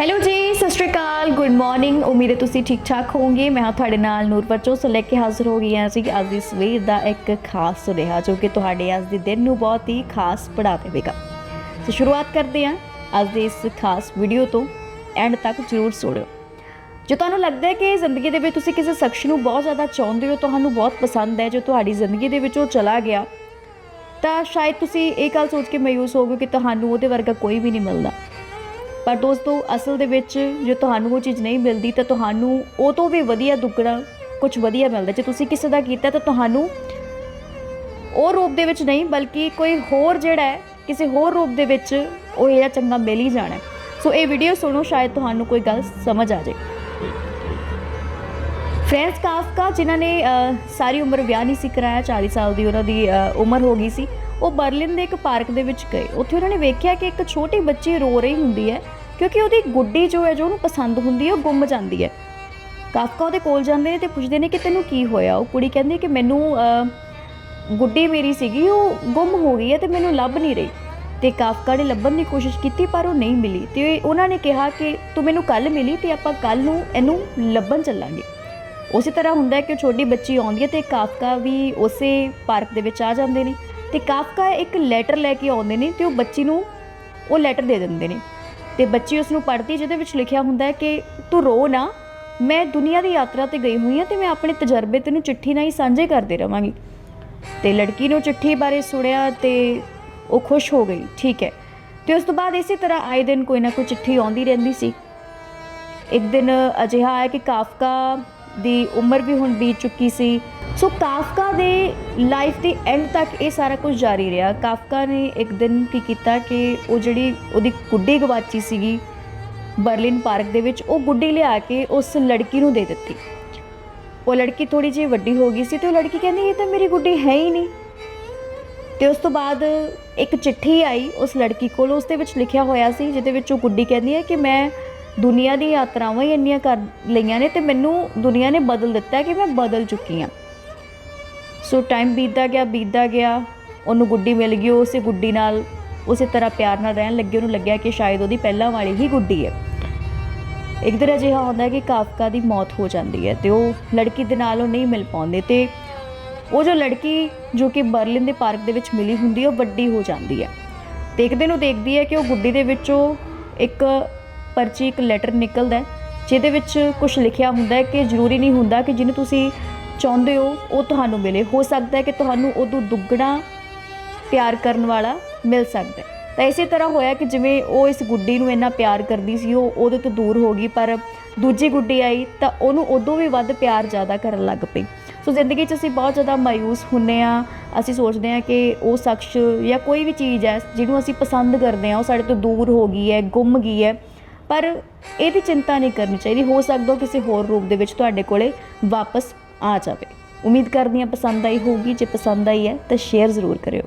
Hello ਜੀ, ਸਤਿ ਸ਼੍ਰੀ ਅਕਾਲ good morning ਉਮੀਦ ਹੈ ਤੁਸੀਂ ਠੀਕ ਠਾਕ ਹੋਵੋਗੇ। ਮੈਂ ਹਾਂ ਤੁਹਾਡੇ ਨਾਲ ਨੂਰ ਬੱਚੋ ਲੈ ਕੇ ਹਾਜ਼ਰ ਹੋ ਗਈ ਹਾਂ ਅਸੀਂ ਅੱਜ ਦੀ ਸਵੇਰ ਦਾ ਇੱਕ ਖਾਸ ਸੁਨੇਹਾ ਜੋ ਕਿ ਤੁਹਾਡੇ ਅੱਜ ਦੇ ਦਿਨ ਨੂੰ ਬਹੁਤ ਹੀ ਖਾਸ ਬਣਾ ਦੇਵੇਗਾ। ਸੋ ਸ਼ੁਰੂਆਤ ਕਰਦੇ ਹਾਂ ਅੱਜ ਦੇ ਇਸ ਖਾਸ ਵੀਡੀਓ ਤੋਂ। ਐਂਡ ਤੱਕ ਜ਼ਰੂਰ ਸੁਣਿਓ। ਜੋ ਤੁਹਾਨੂੰ ਲੱਗਦਾ ਹੈ ਕਿ ਜ਼ਿੰਦਗੀ ਦੇ ਵਿੱਚ ਤੁਸੀਂ ਕਿਸੇ ਸ਼ਖਸ ਨੂੰ ਬਹੁਤ ਜ਼ਿਆਦਾ ਚਾਹੁੰਦੇ ਹੋ, ਤੁਹਾਨੂੰ ਬਹੁਤ ਪਸੰਦ ਹੈ, ਜੋ ਤੁਹਾਡੀ ਜ਼ਿੰਦਗੀ ਦੇ ਵਿੱਚੋਂ ਚਲਾ ਗਿਆ, ਤਾਂ ਸ਼ਾਇਦ ਤੁਸੀਂ ਇਹ ਗੱਲ ਸੋਚ ਕੇ ਮਾਯੂਸ ਹੋਗੇ ਕਿ ਤੁਹਾਨੂੰ ਉਹਦੇ ਵਰਗਾ ਕੋਈ ਵੀ ਨਹੀਂ ਮਿਲਦਾ। ਪਰ ਦੋਸਤੋ, ਅਸਲ ਦੇ ਵਿੱਚ ਜੇ ਤੁਹਾਨੂੰ ਉਹ ਚੀਜ਼ ਨਹੀਂ ਮਿਲਦੀ, ਤਾਂ ਤੁਹਾਨੂੰ ਉਹ ਤੋਂ ਵੀ ਵਧੀਆ ਦੁੱਗਣਾ ਕੁਝ ਵਧੀਆ ਮਿਲਦਾ। ਜੇ ਤੁਸੀਂ ਕਿਸੇ ਦਾ ਕੀਤਾ, ਤਾਂ ਤੁਹਾਨੂੰ ਉਹ ਰੂਪ ਦੇ ਵਿੱਚ ਨਹੀਂ, ਬਲਕਿ ਕੋਈ ਹੋਰ ਜਿਹੜਾ ਹੈ, ਕਿਸੇ ਹੋਰ ਰੂਪ ਦੇ ਵਿੱਚ ਉਹ ਇਹ ਚੰਗਾ ਮਿਲ ਹੀ ਜਾਣਾ ਸੋ ਇਹ ਵੀਡੀਓ ਸੁਣੋ, ਸ਼ਾਇਦ ਤੁਹਾਨੂੰ ਕੋਈ ਗੱਲ ਸਮਝ ਆ ਜਾਏ। ਫ੍ਰੈਂਸ ਕਾਫਕਾ, ਜਿਨ੍ਹਾਂ ਨੇ ਸਾਰੀ ਉਮਰ ਵਿਆਹ ਨਹੀਂ ਸੀ ਕਰਾਇਆ 40 ਸਾਲ ਦੀ ਉਹਨਾਂ ਦੀ ਉਮਰ ਹੋ ਗਈ ਸੀ ਉਹ ਬਰਲਿਨ ਦੇ ਇੱਕ ਪਾਰਕ ਦੇ ਵਿੱਚ ਗਏ। ਉੱਥੇ ਉਹਨਾਂ ਨੇ ਵੇਖਿਆ ਕਿ ਇੱਕ ਛੋਟੀ ਬੱਚੀ ਰੋ ਰਹੀ ਹੁੰਦੀ ਹੈ, ਕਿਉਂਕਿ ਉਹਦੀ ਗੁੱਡੀ ਜੋ ਹੈ, ਜੋ ਉਹਨੂੰ ਪਸੰਦ ਹੁੰਦੀ ਹੈ, ਉਹ ਗੁੰਮ ਜਾਂਦੀ ਹੈ। ਕਾਫਕਾ ਉਹਦੇ ਕੋਲ ਜਾਂਦੇ ਨੇ ਤੇ ਪੁੱਛਦੇ ਨੇ ਕਿ ਤੈਨੂੰ ਕੀ ਹੋਇਆ? ਉਹ ਕੁੜੀ ਕਹਿੰਦੀ ਕਿ ਮੈਨੂੰ ਗੁੱਡੀ ਮੇਰੀ ਸੀਗੀ, ਉਹ ਗੁੰਮ ਹੋ ਗਈ ਹੈ ਤੇ ਮੈਨੂੰ ਲੱਭ ਨਹੀਂ ਰਹੀ। ਤੇ ਕਾਫਕਾ ਨੇ ਲੱਭਣ ਦੀ ਕੋਸ਼ਿਸ਼ ਕੀਤੀ, ਪਰ ਉਹ ਨਹੀਂ ਮਿਲੀ। ਤੇ ਉਹਨਾਂ ਨੇ ਕਿਹਾ ਕਿ ਤੂੰ ਮੈਨੂੰ ਕੱਲ ਮਿਲੀ ਤੇ ਆਪਾਂ ਕੱਲ ਨੂੰ ਇਹਨੂੰ ਲੱਭਣ ਚੱਲਾਂਗੇ। ਉਸੇ ਤਰ੍ਹਾਂ ਹੁੰਦਾ ਹੈ ਕਿ ਉਹ ਛੋਟੀ ਬੱਚੀ ਆਉਂਦੀ ਹੈ ਤੇ ਕਾਫਕਾ ਵੀ ਉਸੇ ਪਾਰਕ ਦੇ ਵਿੱਚ ਆ ਜਾਂਦੇ ਨੇ। ਤੇ ਕਾਫਕਾ ਇੱਕ ਲੈਟਰ ਲੈ ਕੇ ਆਉਂਦੇ ਨੇ ਤੇ ਉਹ ਬੱਚੀ ਨੂੰ ਉਹ ਲੈਟਰ ਦੇ ਦਿੰਦੇ ਨੇ। ਤੇ ਬੱਚੀ ਉਸ ਨੂੰ ਪੜ੍ਹਦੀ ਜਿਹਦੇ ਵਿੱਚ ਲਿਖਿਆ ਹੁੰਦਾ ਹੈ ਕਿ ਤੂੰ ਰੋ ਨਾ, ਮੈਂ ਦੁਨੀਆ ਦੀ ਯਾਤਰਾ ਤੇ ਗਈ ਹੋਈ ਹਾਂ ਤੇ ਮੈਂ ਆਪਣੇ ਤਜਰਬੇ ਤੈਨੂੰ ਚਿੱਠੀ ਨਾਲ ਹੀ ਸਾਂਝੇ ਕਰਦੇ ਰਵਾਂਗੀ। ਤੇ ਲੜਕੀ ਨੂੰ ਚਿੱਠੀ ਬਾਰੇ ਸੁਣਿਆ ਤੇ ਉਹ ਖੁਸ਼ ਹੋ ਗਈ, ਠੀਕ ਹੈ। ਤੇ ਉਸ ਤੋਂ ਬਾਅਦ ਇਸੇ ਤਰ੍ਹਾਂ ਆਏ ਦਿਨ ਕੋਈ ਨਾ ਕੋਈ ਚਿੱਠੀ ਆਉਂਦੀ ਰਹਿੰਦੀ ਸੀ। ਇੱਕ ਦਿਨ ਅਜਿਹਾ ਆਇਆ ਕਿ ਕਾਫਕਾ ਦੀ ਉਮਰ ਵੀ ਹੁਣ ਬੀਤ ਚੁੱਕੀ ਸੀ। ਸੋ ਕਾਫਕਾ ਦੇ ਲਾਈਫ ਦੇ ਐਂਡ ਤੱਕ ਇਹ ਸਾਰਾ ਕੁਝ ਜਾਰੀ ਰਿਹਾ। ਕਾਫਕਾ ਨੇ ਇੱਕ ਦਿਨ ਕੀ ਕੀਤਾ ਕਿ ਉਹ ਜਿਹੜੀ ਉਹਦੀ ਗੁੱਡੀ ਗਵਾਚੀ ਸੀਗੀ ਬਰਲਿਨ ਪਾਰਕ ਦੇ ਵਿੱਚ, ਉਹ ਗੁੱਡੀ ਲਿਆ ਕੇ ਉਸ ਲੜਕੀ ਨੂੰ ਦੇ ਦਿੱਤੀ। ਉਹ ਲੜਕੀ ਥੋੜੀ ਜਿਹੀ ਵੱਡੀ ਹੋ ਗਈ ਸੀ ਤੇ ਉਹ ਲੜਕੀ ਕਹਿੰਦੀ, ਇਹ ਤਾਂ ਮੇਰੀ ਗੁੱਡੀ ਹੈ ਹੀ ਨਹੀਂ। ਤੇ ਉਸ ਤੋਂ ਬਾਅਦ ਇੱਕ ਚਿੱਠੀ ਆਈ ਉਸ ਲੜਕੀ ਕੋਲ, ਉਸ ਦੇ ਵਿੱਚ ਲਿਖਿਆ ਹੋਇਆ ਸੀ, ਜਿਹਦੇ ਵਿੱਚ ਉਹ ਗੁੱਡੀ ਕਹਿੰਦੀ ਹੈ ਕਿ ਮੈਂ ਦੁਨੀਆ ਦੀ ਯਾਤਰਾਵਾਂ ਹੀ ਇੰਨੀਆਂ ਕਰ ਲਈਆਂ ਨੇ ਤੇ ਮੈਨੂੰ ਦੁਨੀਆ ਨੇ ਬਦਲ ਦਿੱਤਾ ਕਿ ਮੈਂ ਬਦਲ ਚੁੱਕੀ ਹਾਂ। ਸੋ ਟਾਈਮ ਬੀਤਦਾ ਗਿਆ ਬੀਤਦਾ ਗਿਆ, ਉਹਨੂੰ ਗੁੱਡੀ ਮਿਲ ਗਈ ਉਹ ਉਸੇ ਗੁੱਡੀ ਨਾਲ, ਉਸੇ ਤਰ੍ਹਾਂ ਪਿਆਰ ਨਾਲ ਰਹਿਣ ਲੱਗੀ, ਉਹਨੂੰ ਲੱਗਿਆ ਕਿ ਸ਼ਾਇਦ ਉਹਦੀ ਪਹਿਲਾਂ ਵਾਲੀ ਹੀ ਗੁੱਡੀ ਹੈ। ਇੱਕ ਦਿਨ ਅਜਿਹਾ ਹੁੰਦਾ ਕਿ ਕਾਫਕਾ ਦੀ ਮੌਤ ਹੋ ਜਾਂਦੀ ਹੈ ਤੇ ਉਹ ਲੜਕੀ ਦੇ ਨਾਲ ਉਹ ਨਹੀਂ ਮਿਲ ਪਾਉਂਦੇ ਤੇ ਉਹ ਜੋ ਲੜਕੀ ਜੋ ਕਿ ਬਰਲਿਨ ਦੇ ਪਾਰਕ ਦੇ ਵਿੱਚ ਮਿਲੀ ਹੁੰਦੀ ਹੈ, ਉਹ ਵੱਡੀ ਹੋ ਜਾਂਦੀ ਹੈ। ਤੇ ਇੱਕ ਦਿਨ ਉਹ ਦੇਖਦੀ ਹੈ ਕਿ ਉਹ ਗੁੱਡੀ ਦੇ ਵਿੱਚੋਂ ਇੱਕ ਪਰਚੀ ਇੱਕ ਲੈਟਰ ਨਿਕਲਦਾ ਹੈ, ਜਿਹਦੇ ਵਿੱਚ ਕੁਝ ਲਿਖਿਆ ਹੁੰਦਾ ਹੈ ਕਿ ਜ਼ਰੂਰੀ ਨਹੀਂ ਹੁੰਦਾ ਕਿ ਜਿਹਨੂੰ ਤੁਸੀਂ ਚਾਹੁੰਦੇ ਹੋ, ਉਹ ਤੁਹਾਨੂੰ ਮਿਲੇ। ਹੋ ਸਕਦਾ ਹੈ ਕਿ ਤੁਹਾਨੂੰ ਉਦੋਂ ਦੁੱਗਣਾ ਪਿਆਰ ਕਰਨ ਵਾਲਾ ਮਿਲ ਸਕਦਾ ਹੈ। ਤਾਂ ਇਸੇ ਤਰ੍ਹਾਂ ਹੋਇਆ ਕਿ ਜਿਵੇਂ ਉਹ ਇਸ ਗੁੱਡੀ ਨੂੰ ਇੰਨਾ ਪਿਆਰ ਕਰਦੀ ਸੀ, ਉਹ ਉਹਦੇ ਤੋਂ ਦੂਰ ਹੋ ਗਈ, ਪਰ ਦੂਜੀ ਗੁੱਡੀ ਆਈ ਤਾਂ ਉਹਨੂੰ ਉਦੋਂ ਵੀ ਵੱਧ ਪਿਆਰ ਜ਼ਿਆਦਾ ਕਰਨ ਲੱਗ ਪਈ। ਸੋ ਜ਼ਿੰਦਗੀ 'ਚ ਅਸੀਂ ਬਹੁਤ ਜ਼ਿਆਦਾ ਮਾਇੂਸ ਹੁੰਨੇ ਆ ਅਸੀਂ ਸੋਚਦੇ ਆ ਕਿ ਉਹ ਸ਼ਖਸ ਜਾਂ ਕੋਈ ਵੀ ਚੀਜ਼ ਹੈ ਜਿਹਨੂੰ ਅਸੀਂ ਪਸੰਦ ਕਰਦੇ ਆ ਉਹ ਸਾਡੇ ਤੋਂ ਦੂਰ ਹੋ ਗਈ ਹੈ, ਗੁੰਮ ਗਈ ਹੈ ਪਰ ਇਹਦੀ ਚਿੰਤਾ ਨਹੀਂ ਕਰਨੀ ਚਾਹੀਦੀ। ਹੋ ਸਕਦਾ ਕਿਸੇ ਹੋਰ ਰੂਪ ਦੇ ਵਿੱਚ ਤੁਹਾਡੇ ਕੋਲੇ ਵਾਪਸ ਆ ਜਾਵੇ। ਉਮੀਦ ਕਰਦੀ ਹਾਂ ਪਸੰਦ ਆਈ ਹੋਊਗੀ। ਜੇ ਪਸੰਦ ਆਈ ਹੈ ਤਾਂ ਸ਼ੇਅਰ ਜ਼ਰੂਰ ਕਰਿਓ।